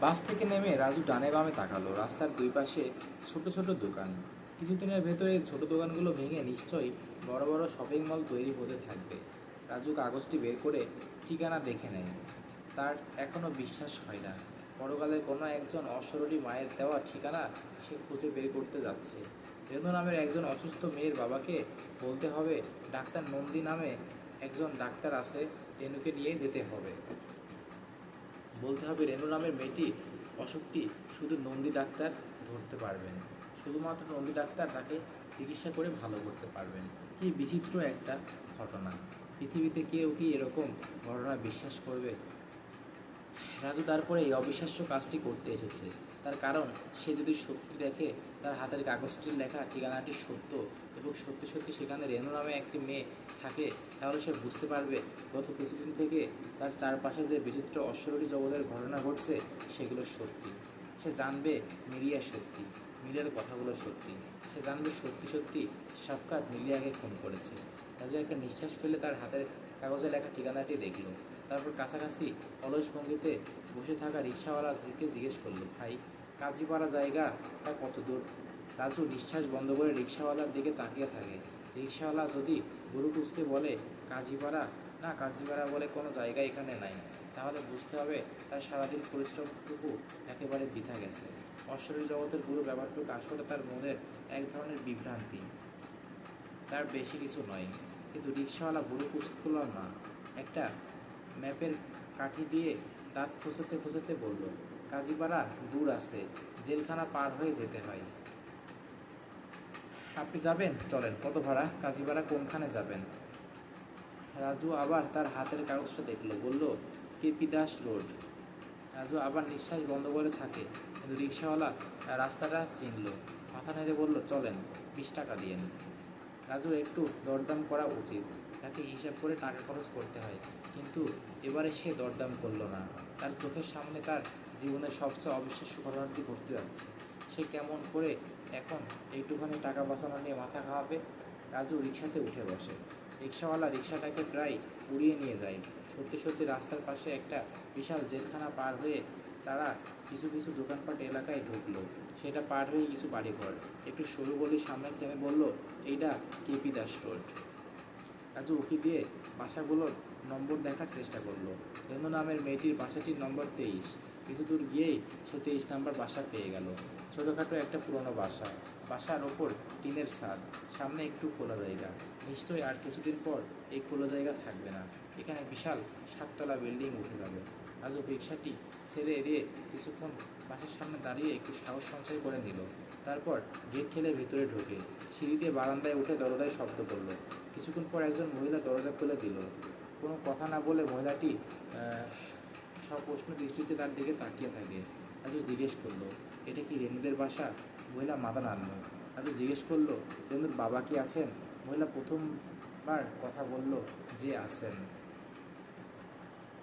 বাস থেকে নেমে রাজু ডানে বামে তাকালো। রাস্তার দুই পাশে ছোট ছোট দোকান। কিছুদিনের ভেতরে ছোট দোকানগুলো ভেঙে নিশ্চয়ই বড় বড় শপিং মল তৈরি হতে থাকবে। রাজু কাগজটি বের করে ঠিকানা দেখে নেয়। তার এখনও বিশ্বাস হয় না। পরকালের কোনো একজন অসরলী মায়ের দেওয়া ঠিকানা সে খুঁজে বের করতে যাচ্ছে। রেণু নামের একজন অসুস্থ মেয়ের বাবাকে বলতে হবে, ডাক্তার নন্দী নামে একজন ডাক্তার আছে, রেণুকে নিয়ে যেতে হবে। বলতে হবে রেণু নামের মেয়েটি অসুখটি শুধু নন্দী ডাক্তার ধরতে পারবেন। শুধুমাত্র নন্দী ডাক্তার তাকে চিকিৎসা করে ভালো করতে পারবেন। কি বিচিত্র একটা ঘটনা। পৃথিবীতে কেউ কি এরকম ঘটনা বিশ্বাস করবে? রাজু তারপরে এই অবিশ্বাস্য কাজটি করতে এসেছে। তার কারণ, সে যদি সত্যি দেখে, তার হাতের কাগজটির লেখা ঠিকানাটি সত্য এবং সত্যি সত্যি সেখানে রেণু নামে একটি মেয়ে থাকে, তাহলে সে বুঝতে পারবে, গত কিছুদিন থেকে তার চারপাশে যে বিচিত্র অশ্বরী জগতের ঘটনা ঘটছে, সেগুলো সত্যি। সে জানবে মিরিয়া সত্যি, মিরিয়ার কথাগুলো সত্যি। সে জানবে সত্যি সত্যি সাফকাত মিলিয়াকে খুন করেছে। রাজু একটা নিঃশ্বাস ফেলে তার হাতের কাগজে লেখা ঠিকানাটি দেখল। তারপর কাছাকাছি অলস ভঙ্গিতে বসে থাকা রিক্সাওয়ালাকে জিজ্ঞেস করল, ভাই, কাজীপাড়া জায়গা তা কত দূর? রাজু নিঃশ্বাস বন্ধ করে রিক্সাওয়ালার দিকে তাকিয়ে থাকে। রিক্সাওয়ালা যদি গরু কুচকে বলে কাজীপাড়া, না, কাজীপাড়া বলে কোনো জায়গা এখানে নাই। তাহলে বুঝতে হবে তার সারাদিন পরিশ্রমটুকু একেবারে বৃথা গেছে। অশ্বরী জগতের পুরো ব্যাপারটুকু আসলে তার মনের এক ধরনের বিভ্রান্তি। তার বেশি কিছু নয়। কিন্তু রিক্সাওয়ালা বুড়ো কুচকুল না। একটা ম্যাপের কাঠি দিয়ে দাঁত খোঁচাতে খোঁচাতে বলল, কাজীপাড়া, দূর আছে, জেলখানা পার হয়ে যেতে হয়। আপনি যাবেন? চলেন, কত ভাড়া? কাজীপাড়া কোনখানে যাবেন? রাজু আবার তার হাতের কাগজটা দেখল, বলল, কেপি দাস রোড। রাজু আবার নিঃশ্বাস বন্ধ করে থাকে, কিন্তু রিক্সাওয়ালা রাস্তাটা চিনল। মাথা নেড়ে বলল, চলেন, বিশ টাকা দিয়েন রাজুর একটু দরদাম করা উচিত। তাকে হিসাব করে টাকা খরচ করতে হয়। কিন্তু এবারে সে দরদাম করল না। তার চোখের সামনে তার জীবনের সবচেয়ে অবিশ্বাস্য ঘটনাটি ঘটতে যাচ্ছে। সে কেমন করে এখন একটুখানি টাকা বাঁচানো নিয়ে মাথা খাওয়াবে? রাজু রিক্সাতে উঠে বসে। রিক্সাওয়ালা রিক্সাটাকে প্রায় উড়িয়ে নিয়ে যায়। সত্যি সত্যি রাস্তার পাশে একটা বিশাল জেলখানা পার হয়ে তারা কিছু কিছু দোকানপাট এলাকায় ঢুকলো। সেটা পার হয়ে কিছু বাড়িঘর। একটু সরু গলির সামনে থেমে বলল, এইটা কেপি দাস রোড। রাজু উকি দিয়ে বাসাগুলোর নম্বর দেখার চেষ্টা করল। রেণু নামের মেয়েটির বাসাটির নম্বর তেইশ। কিছু দূর গিয়েই সে তেইশ নাম্বার বাসা পেয়ে গেল। ছোটোখাটো একটা পুরনো বাসা। বাসার ওপর টিনের ছাদ। সামনে একটু খোলা জায়গা। নিশ্চয়ই আর কিছুদিন পর এই খোলা জায়গা থাকবে না। এখানে বিশাল সাততলা বিল্ডিং উঠে যাবে। রাজু রিক্সাটি ছেড়ে এড়িয়ে কিছুক্ষণ বাসার সামনে দাঁড়িয়ে একটু সাহস সঞ্চয় করে নিল। তারপর গেট ঠেলে ভিতরে ঢোকে। সিঁড়িতে বারান্দায় উঠে দরজায় শব্দ করল। কিছুক্ষণ পর একজন মহিলা দরজা খুলে দিল। কোনো কথা না বলে মহিলাটি সপ্রশ্ন দৃষ্টিতে তার দিকে তাকিয়ে থাকে। রাজু জিজ্ঞেস করল, এটা কি রেণুদের বাসা? মহিলা মাথা নাড়ল। রাজু জিজ্ঞেস করল রেণুর বাবা কি আছেন? মহিলা প্রথমবার কথা বলল, যে আছেন।